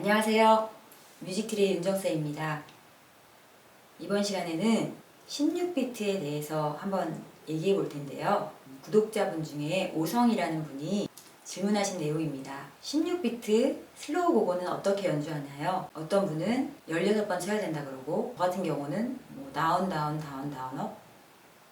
안녕하세요. 뮤직트리의 윤정쌤입니다. 이번 시간에는 16비트에 대해서 한번 얘기해 볼 텐데요. 구독자분 중에 오성이라는 분이 질문하신 내용입니다. 16비트 슬로우 고고는 어떻게 연주하나요? 어떤 분은 16번 쳐야 된다 그러고 저 같은 경우는 뭐 다운 다운 다운 다운 업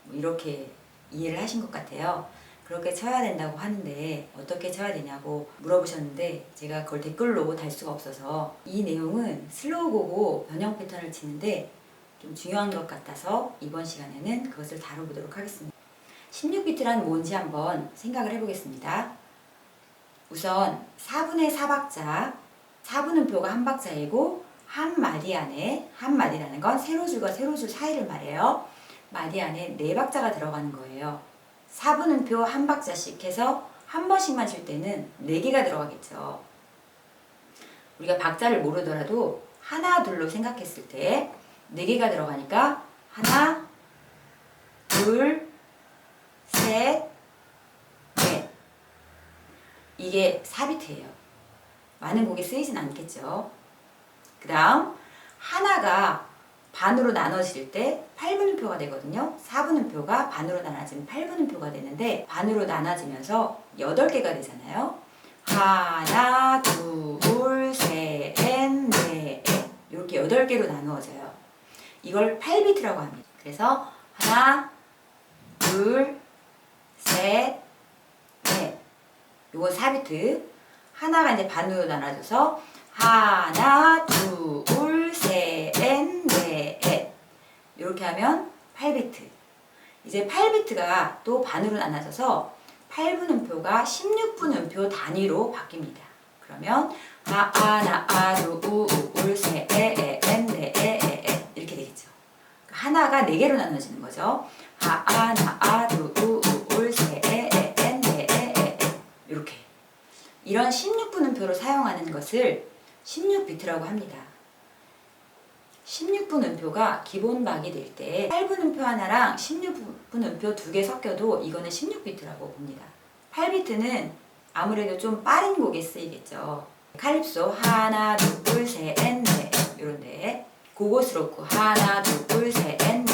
뭐 이렇게 이해를 하신 것 같아요. 그렇게 쳐야 된다고 하는데 어떻게 쳐야 되냐고 물어보셨는데 제가 그걸 댓글로 달 수가 없어서 이 내용은 슬로우 고고 변형 패턴을 치는데 좀 중요한 것 같아서 이번 시간에는 그것을 다뤄보도록 하겠습니다. 16비트란 뭔지 한번 생각을 해보겠습니다. 우선 4분의 4박자, 4분음표가 한 박자이고 한 마디 안에 한 마디라는 건 세로줄과 세로줄 사이를 말해요. 마디 안에 네 박자가 들어가는 거예요. 4분음표 한 박자씩 해서 한 번씩만 칠 때는 네 개가 들어가겠죠. 우리가 박자를 모르더라도 하나 둘로 생각했을 때네 개가 들어가니까 하나, 둘, 셋, 넷. 이게 4비트예요. 많은 곡에 쓰이진 않겠죠. 그 다음 하나가 반으로 나눠질 때 8분음표가 되거든요. 4분음표가 반으로 나눠지면 8분음표가 되는데 반으로 나눠지면서 8개가 되잖아요. 하나, 둘, 셋, 넷 이렇게 8개로 나누어져요. 이걸 8비트라고 합니다. 그래서 하나, 둘, 셋, 넷 요거 4비트 하나가 이제 반으로 나눠져서 하나, 둘, 셋, 넷 이렇게 하면 8비트 이제 8비트가 또 반으로 나눠져서 8분 음표가 16분 음표 단위로 바뀝니다. 그러면 하나, 아루, 우, 울, 세, 에, 에, 엔, 네, 이렇게 되겠죠. 하나가 4개로 나눠지는 거죠. 하나, 아루, 우, 울, 세, 에, 에, 엔, 네, 이렇게 이런 16분 음표로 사용하는 것을 16비트라고 합니다. 16분 음표가 기본박이 될 때 8분 음표 하나랑 16분 음표 두 개 섞여도 이거는 16비트라고 봅니다. 8비트는 아무래도 좀 빠른 곡에 쓰이겠죠. 칼립소 하나 둘셋넷 이런데 고고스럽고 하나 둘셋넷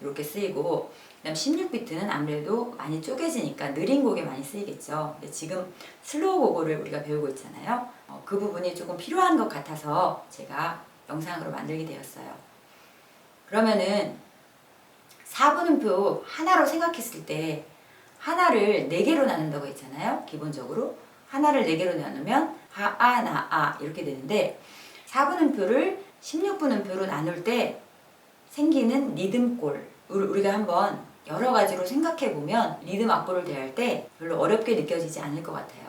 이렇게 쓰이고 그다음 16비트는 아무래도 많이 쪼개지니까 느린 곡에 많이 쓰이겠죠. 근데 지금 슬로우 고고를 우리가 배우고 있잖아요. 어, 그 부분이 조금 필요한 것 같아서 제가 영상으로 만들게 되었어요. 그러면은 4분음표 하나로 생각했을 때 하나를 4개로 나눈다고 했잖아요. 기본적으로. 하나를 4개로 나누면 하, 아, 나, 아 이렇게 되는데 4분음표를 16분음표로 나눌 때 생기는 리듬골 우리- 우리가 한번 여러 가지로 생각해 보면 리듬 악보를 대할 때 별로 어렵게 느껴지지 않을 것 같아요.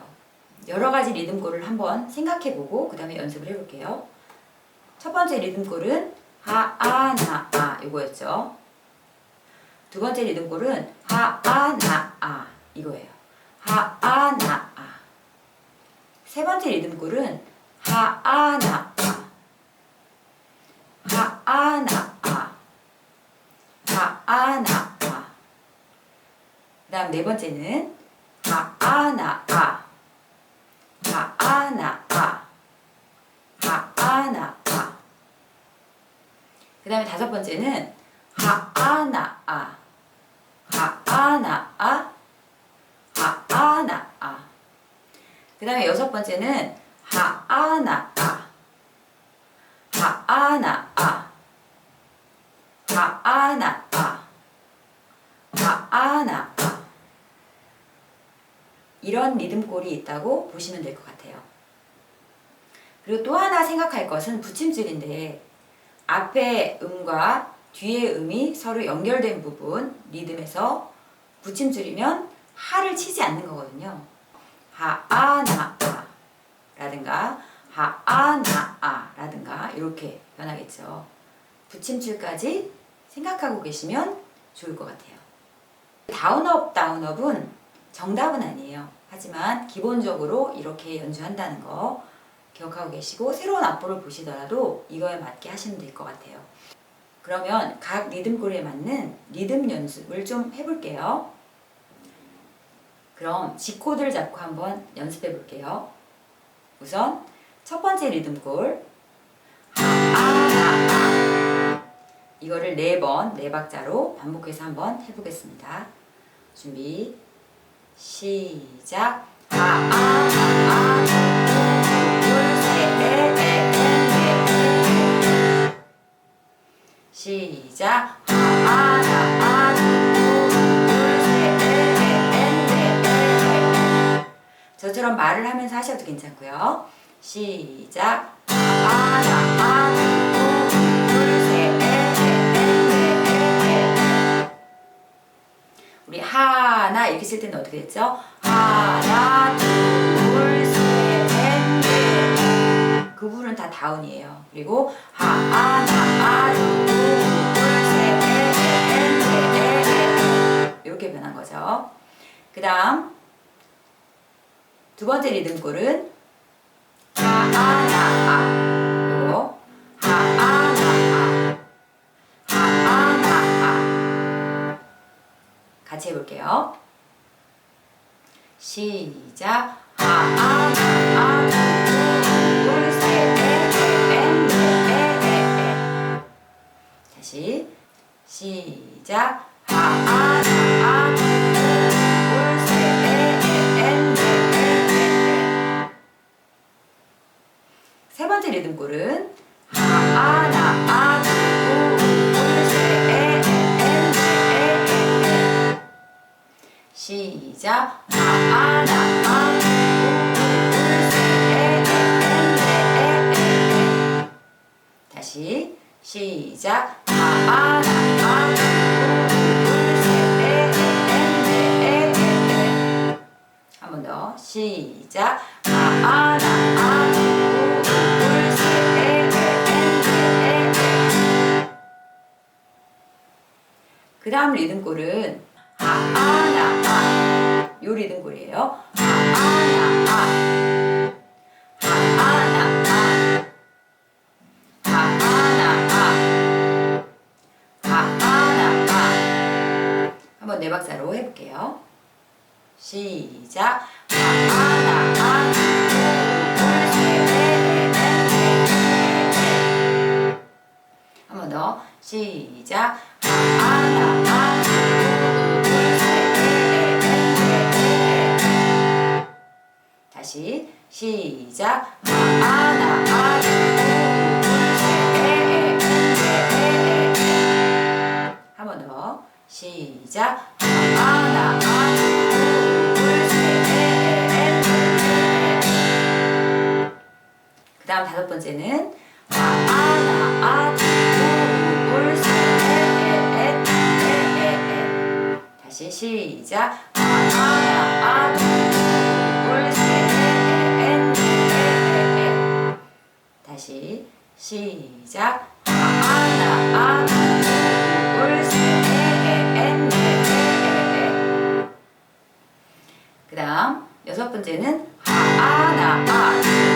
여러 가지 리듬골을 한번 생각해 보고 그 다음에 연습을 해 볼게요. 첫 번째 리듬골은 하, 아, 나, 아 이거였죠. 두 번째 리듬골은 하, 아, 나, 아 이거예요. 하, 아, 나, 아. 세 번째 리듬골은 하, 아, 나, 아. 하, 아, 나, 아. 하, 아, 나, 아. 그 다음 네 번째는 하, 아, 나, 아. 하, 아, 나, 아. 하, 아, 나, 아. 그 다음에 다섯 번째는 하, 아, 나, 아. 하, 아, 나, 아. 하, 아, 나, 아. 그 다음에 여섯 번째는 하, 아, 나, 아. 하, 아, 나, 아. 하, 아, 나, 아. 하, 아, 나, 아. 이런 리듬골이 있다고 보시면 될 것 같아요. 그리고 또 하나 생각할 것은 붙임줄인데 앞에 음과 뒤에 음이 서로 연결된 부분 리듬에서 붙임줄이면 하를 치지 않는 거거든요. 하, 아, 나, 아 라든가 하, 아, 나, 아 라든가 이렇게 변하겠죠. 붙임줄까지 생각하고 계시면 좋을 것 같아요. 다운업, 다운업은 정답은 아니에요. 하지만 기본적으로 이렇게 연주한다는 거 기억하고 계시고 새로운 악보를 보시더라도 이거에 맞게 하시면 될 것 같아요. 그러면 각 리듬골에 맞는 리듬 연습을 좀 해볼게요. 그럼 G 코드를 잡고 한번 연습해 볼게요. 우선 첫 번째 리듬골 이거를 네 번 네 박자로 반복해서 한번 해보겠습니다. 준비 시작 하아나아 시작 저처럼 말을 하면서 하셔도 괜찮고요. 시작 우리 하나 이렇게 쓸 때는 어떻게 됐죠? 하나 둘 다 다운이에요. 그리고 하나 둘셋넷넷넷 이렇게 변한 거죠. 그 다음 두 번째 리듬골은 하 아 나 아 요거 하 아 나 아 하 아 나 아 같이 해볼게요. 시작 하 아 나 아 다시 시작. 세 번째 리듬골은 하아 나아 둘셋넷넷넷 시작. 하아 나아 둘셋넷넷넷 다시 시작 그 다음 리듬골은 하아나 아. 요 리듬골이에요. 하아나아 하아나아 네 박자로 해볼게요. 시작. 하아나아 한번 더. 시작. 다시. 시작. 하아나아 한번 더. 시작 다섯 번째는 다시 시작 다시 시작 그 다음 여섯 번째는 하아나아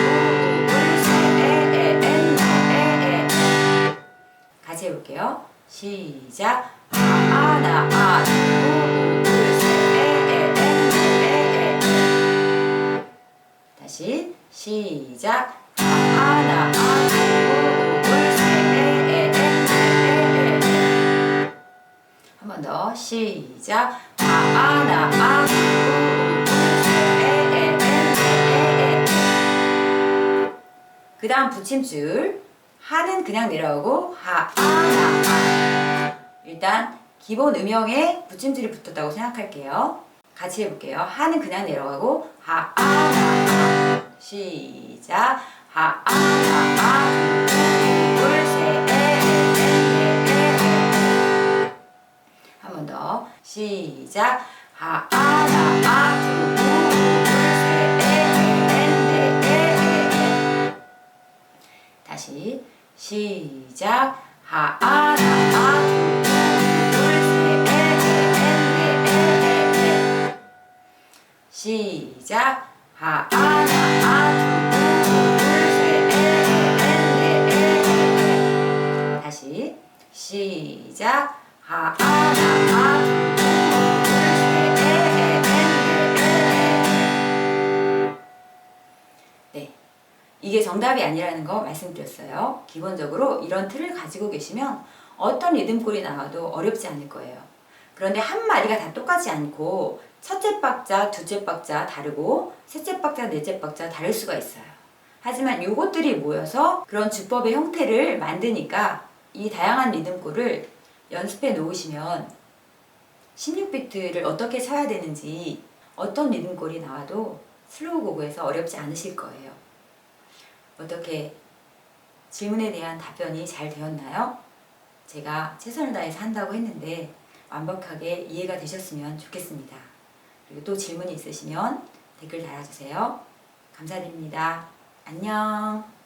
같이 해볼게요. 시작. 하아나아 둘셋넷넷넷 다시 시작. 하아나아 둘셋넷넷넷 한번 더. 시작. 하아나아 그 다음 붙임줄 하는 그냥 내려오고 하 아 나 아 일단 기본 음영에 붙임줄이 붙었다고 생각할게요. 같이 해볼게요. 하는 그냥 내려가고 하 아 나 아 시작. 하 아 나 아 둘셋넷넷넷 한번 더. 시작. 하 아 나 아 시작. 하아나아. 둘셋넷넷넷 시작. 하아나아. 둘셋넷넷넷 다시. 시작. 하아나아 이게 정답이 아니라는 거 말씀드렸어요. 기본적으로 이런 틀을 가지고 계시면 어떤 리듬골이 나와도 어렵지 않을 거예요. 그런데 한 마디가 다 똑같지 않고 첫째 박자, 둘째 박자 다르고 셋째 박자, 넷째 박자 다를 수가 있어요. 하지만 요것들이 모여서 그런 주법의 형태를 만드니까 이 다양한 리듬골을 연습해 놓으시면 16비트를 어떻게 쳐야 되는지 어떤 리듬골이 나와도 슬로우 고고에서 어렵지 않으실 거예요. 어떻게 질문에 대한 답변이 잘 되었나요? 제가 최선을 다해서 한다고 했는데 완벽하게 이해가 되셨으면 좋겠습니다. 그리고 또 질문이 있으시면 댓글 달아주세요. 감사드립니다. 안녕.